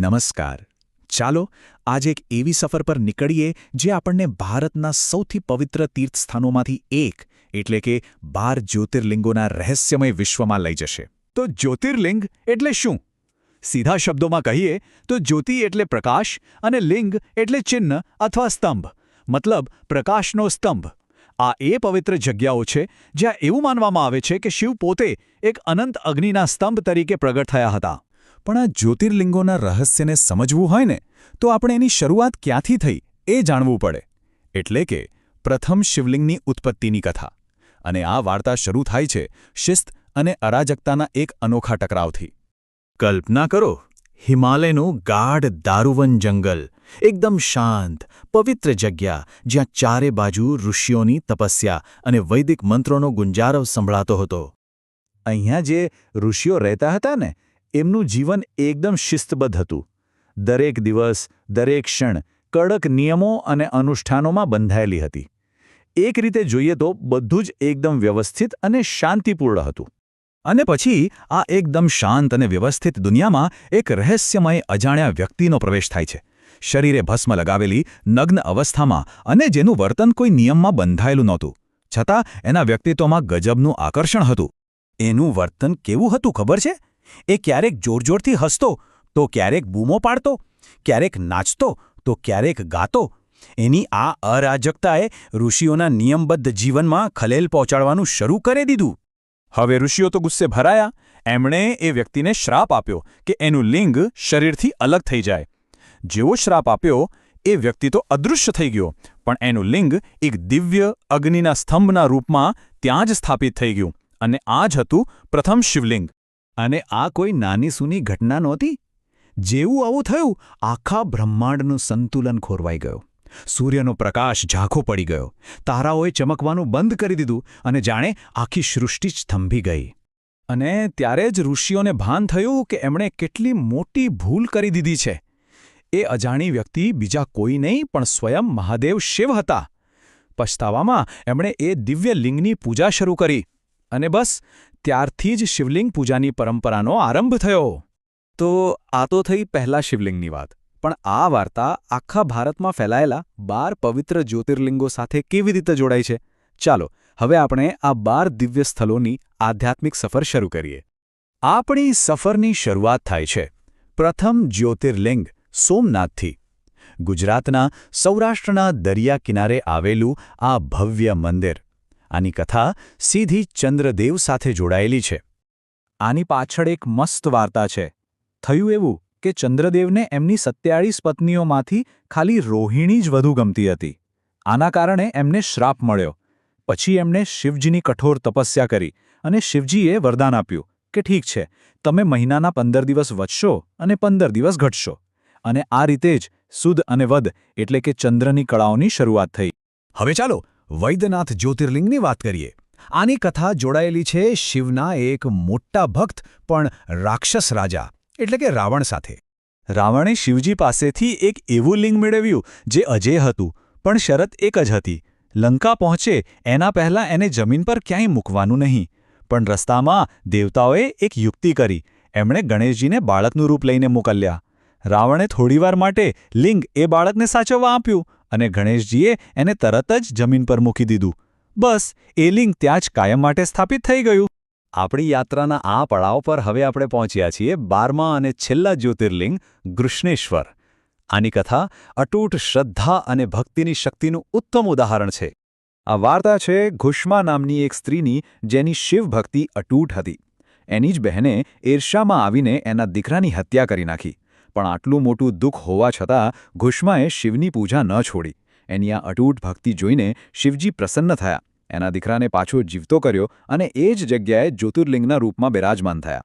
નમસ્કાર. ચાલો, આજે એક એવી સફર પર નીકળીએ જે આપણને ભારતના સૌથી પવિત્ર તીર્થસ્થાનોમાંથી એક, એટલે કે બાર જ્યોતિર્લિંગોના રહસ્યમય વિશ્વમાં લઈ જશે. તો જ્યોતિર્લિંગ એટલે શું? સીધા શબ્દોમાં કહીએ, તો જ્યોતિ એટલે પ્રકાશ અને લિંગ એટલે ચિહ્ન અથવા સ્તંભ. મતલબ, પ્રકાશનો સ્તંભ. આ એ પવિત્ર જગ્યાઓ છે જ્યાં એવું માનવામાં આવે છે કે શિવ પોતે એક અનંત અગ્નિના સ્તંભ તરીકે પ્રગટ થયા હતા. પણ આ જ્યોતિર્લિંગોના રહસ્યને સમજવું હોય ને, તો આપણે એની શરૂઆત ક્યાંથી થઈ એ જાણવું પડે. એટલે કે, પ્રથમ શિવલિંગની ઉત્પત્તિની કથા. અને આ વાર્તા શરૂ થાય છે શિસ્ત અને અરાજકતાના એક અનોખા ટકરાવથી. કલ્પના કરો, હિમાલયનું ગાઢ દારૂવન જંગલ, એકદમ શાંત, પવિત્ર જગ્યા, જ્યાં ચારે બાજુ ઋષિઓની તપસ્યા અને વૈદિક મંત્રોનો ગુંજારવ સંભળાતો હતો. અહીંયા જે ઋષિઓ રહેતા હતા ને એમનું જીવન એકદમ શિસ્તબદ્ધ હતું. દરેક દિવસ, દરેક ક્ષણ કડક નિયમો અને અનુષ્ઠાનોમાં બંધાયેલી હતી. એક રીતે જોઈએ તો બધું જ એકદમ વ્યવસ્થિત અને શાંતિપૂર્ણ હતું. અને પછી આ એકદમ શાંત અને વ્યવસ્થિત દુનિયામાં એક રહસ્યમય અજાણ્યા વ્યક્તિનો પ્રવેશ થાય છે. શરીરે ભસ્મ લગાવેલી નગ્ન અવસ્થામાં અને જેનું વર્તન કોઈ નિયમમાં બંધાયેલું નહોતું. છતાં એના વ્યક્તિત્વમાં ગજબનું આકર્ષણ હતું. એનું વર્તન કેવું હતું ખબર છે? એ ક્યારેક જોરજોરથી હસતો, તો ક્યારેક બૂમો પાડતો, ક્યારેક નાચતો, તો ક્યારેક ગાતો. એની આ અરાજકતાએ ઋષિઓના નિયમબદ્ધ જીવનમાં ખલેલ પહોંચાડવાનું શરૂ કરી દીધું. હવે ઋષિઓ તો ગુસ્સે ભરાયા. એમણે એ વ્યક્તિને શ્રાપ આપ્યો કે એનું લિંગ શરીરથી અલગ થઈ જાય. જેવો શ્રાપ આપ્યો, એ વ્યક્તિ તો અદૃશ્ય થઈ ગયો, પણ એનું લિંગ એક દિવ્ય અગ્નિના સ્તંભના રૂપમાં ત્યાં જ સ્થાપિત થઈ ગયું અને આ જ હતું પ્રથમ શિવલિંગ. અને આ કોઈ નાની સૂની ઘટના નહોતી? જેવું આવું થયું, આખા બ્રહ્માંડનું સંતુલન ખોરવાઈ ગયું. સૂર્યનો પ્રકાશ ઝાંખો પડી ગયો. તારાઓએ ચમકવાનું બંધ કરી દીધું અને જાણે આખી સૃષ્ટિ જ થંભી ગઈ. અને ત્યારે જ ઋષિઓને ભાન થયું કે એમણે કેટલી મોટી ભૂલ કરી દીધી છે. એ અજાણી વ્યક્તિ બીજા કોઈ નહીં, પણ સ્વયં મહાદેવ શિવ હતા. પછતાવામાં એમણે એ દિવ્ય લિંગની પૂજા શરૂ કરી. અને બસ ત્યારથી જ શિવલિંગ પૂજાની પરંપરાનો આરંભ થયો. તો આ તો થઈ પહેલા શિવલિંગની વાત, પણ આ વાર્તા આખા ભારતમાં ફેલાયેલા બાર પવિત્ર જ્યોતિર્લિંગો સાથે કેવી રીતે જોડાય છે? ચાલો, હવે આપણે આ બાર દિવ્ય સ્થળોની આધ્યાત્મિક સફર શરૂ કરીએ. આપણી સફરની શરૂઆત થાય છે. પ્રથમ જ્યોતિર્લિંગ સોમનાથથી. ગુજરાતના સૌરાષ્ટ્રના દરિયા કિનારે આવેલું આ ભવ્ય મંદિર. આની કથા સીધી ચંદ્રદેવ સાથે જોડાયેલી છે. આની પાછળ એક મસ્ત વાર્તા છે. થયું એવું કે ચંદ્રદેવને એમની સત્યાળીસ પત્નીઓમાંથી ખાલી રોહિણી જ વધુ ગમતી હતી. આના કારણે એમને શ્રાપ મળ્યો. પછી એમણે શિવજીની કઠોર તપસ્યા કરી અને શિવજીએ વરદાન આપ્યું કે ઠીક છે, તમે મહિનાના પંદર દિવસ વધશો અને પંદર દિવસ ઘટશો. અને આ રીતે જ સુદ અને વદ એટલે કે ચંદ્રની કળાઓની શરૂઆત થઈ. હવે ચાલો વૈદ્યનાથ જ્યોતિર્લિંગની વાત કરીએ. આની કથા જોડાયેલી છે શિવના એક મોટા ભક્ત, પણ રાક્ષસ રાજા, એટલે કે રાવણ સાથે. રાવણે શિવજી પાસેથી એક એવું લિંગ મેળવ્યું, જે અજય હતું, પણ શરત એક જ હતી. લંકા પહોંચે, એના પહેલાં એને જમીન પર ક્યાંય મૂકવાનું નહીં. પણ રસ્તામાં દેવતાઓએ એક યુક્તિ કરી. એમણે ગણેશજીને બાળકનું રૂપ લઈને મોકલ્યા. રાવણે થોડીવાર માટે લિંગ એ બાળકને સાચવવા આપ્યું અને ગણેશજીએ એને તરત જ જમીન પર મૂકી દીધું. બસ, એ લિંગ ત્યાં જ કાયમ માટે સ્થાપિત થઈ ગયું. આપણી યાત્રાના આ પડાવ પર હવે આપણે પહોંચ્યા છીએ બારમા અને છેલ્લા જ્યોતિર્લિંગ ગૃષ્ણેશ્વર આની કથા અટૂટ શ્રદ્ધા અને ભક્તિની શક્તિનું ઉત્તમ ઉદાહરણ છે. આ વાર્તા છે ઘુષ્મા નામની એક સ્ત્રીની જેની શિવભક્તિ અટૂટ હતી. એની જ બહેને ઈર્ષામાં આવીને એના દીકરાની હત્યા કરી નાખી. પણ આટલું મોટું દુઃખ હોવા છતાં ઘુષ્માએ શિવની પૂજા ન છોડી. એની આ અટૂટ ભક્તિ જોઈને શિવજી પ્રસન્ન થયા. એના દીકરાને પાછો જીવતો કર્યો અને એ જ જગ્યાએ જ્યોતિર્લિંગના રૂપમાં બિરાજમાન થયા.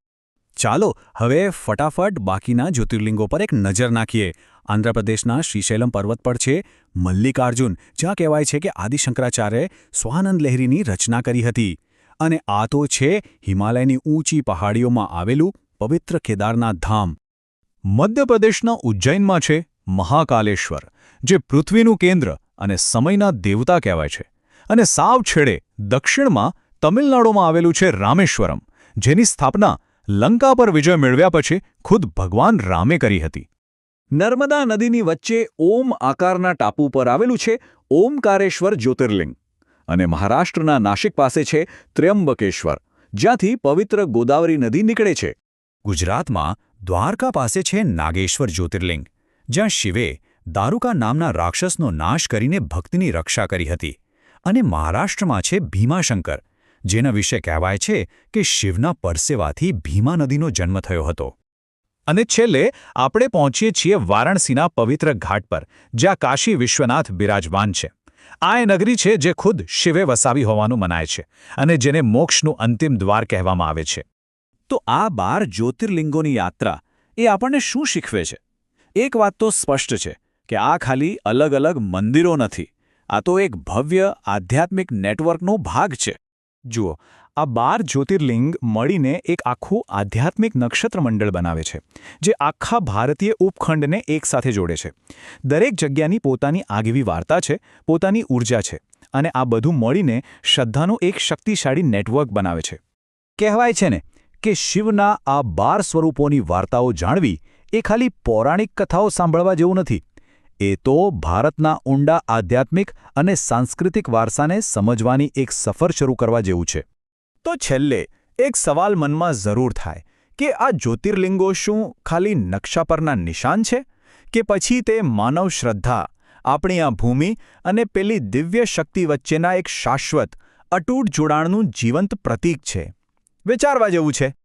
ચાલો, હવે ફટાફટ બાકીના જ્યોતિર્લિંગો પર એક નજર નાખીએ. આંધ્રપ્રદેશના શ્રીશૈલમ પર્વત પર છે મલ્લિકાર્જુન, જ્યાં કહેવાય છે કે આદિશંકરાચાર્યે સ્વાનંદ લહેરીની રચના કરી હતી. અને આ તો છે હિમાલયની ઊંચી પહાડીઓમાં આવેલું પવિત્ર કેદારનાથ ધામ. મધ્યપ્રદેશના ઉજ્જૈનમાં છે મહાકાલેશ્વર, જે પૃથ્વીનું કેન્દ્ર અને સમયના દેવતા કહેવાય છે. અને સાવ છેડે દક્ષિણમાં તમિલનાડુમાં આવેલું છે રામેશ્વરમ, જેની સ્થાપના લંકા પર વિજય મેળવ્યા પછી ખુદ ભગવાન રામે કરી હતી. નર્મદા નદીની વચ્ચે ઓમ આકારના ટાપુ પર આવેલું છે ઓમકારેશ્વર જ્યોતિર્લિંગ. અને મહારાષ્ટ્રના નાશિક પાસે છે ત્ર્યંબકેશ્વર, જ્યાંથી પવિત્ર ગોદાવરી નદી નીકળે છે. ગુજરાતમાં દ્વારકા પાસે છે નાગેશ્વર જ્યોતિર્લિંગ, જ્યાં શિવે દારૂકા નામના રાક્ષસનો નાશ કરીને ભક્તિની રક્ષા કરી હતી અને મહારાષ્ટ્રમાં છે ભીમાશંકર, જેના વિશે કહેવાય છે કે શિવના પરસેવાથી ભીમા નદીનો જન્મ થયો હતો. અને છેલ્લે આપણે પહોંચીએ છીએ વારાણસીના પવિત્ર ઘાટ પર, જ્યાં કાશી વિશ્વનાથ બિરાજમાન છે. આ એ નગરી છે જે ખુદ શિવે વસાવી હોવાનું મનાય છે અને જેને મોક્ષનું અંતિમ દ્વાર કહેવામાં આવે છે. તો આ બાર જ્યોતિર્લિંગોની યાત્રા એ આપણને શું શીખવે છે? એક વાત તો સ્પષ્ટ છે કે આ ખાલી અલગ અલગ મંદિરો નથી, આ તો એક ભવ્ય આધ્યાત્મિક નેટવર્કનો ભાગ છે. જુઓ, આ બાર જ્યોતિર્લિંગ મળીને એક આખું આધ્યાત્મિક નક્ષત્રમંડળ બનાવે છે, જે આખા ભારતીય ઉપખંડને એકસાથે જોડે છે. દરેક જગ્યાની પોતાની આગવી વાર્તા છે, પોતાની ઊર્જા છે અને આ બધું મળીને શ્રદ્ધાનું એક શક્તિશાળી નેટવર્ક બનાવે છે. કહેવાય છે ને કે શિવના આ બાર સ્વરૂપોની વાર્તાઓ જાણવી એ ખાલી પૌરાણિક કથાઓ સાંભળવા જેવું નથી. એ તો ભારતના ઊંડા આધ્યાત્મિક અને સાંસ્કૃતિક વારસાને સમજવાની એક સફર શરૂ કરવા જેવું છે. તો છેલ્લે એક સવાલ મનમાં જરૂર થાય કે આ જ્યોતિર્લિંગો શું ખાલી નકશા પરના નિશાન છે? કે પછી તે માનવ શ્રદ્ધા, આપણી આ ભૂમિ અને પેલી દિવ્ય શક્તિ વચ્ચેના એક શાશ્વત, અટૂટ જોડાણનું જીવંત પ્રતીક છે? વિચારવા જેવું છે.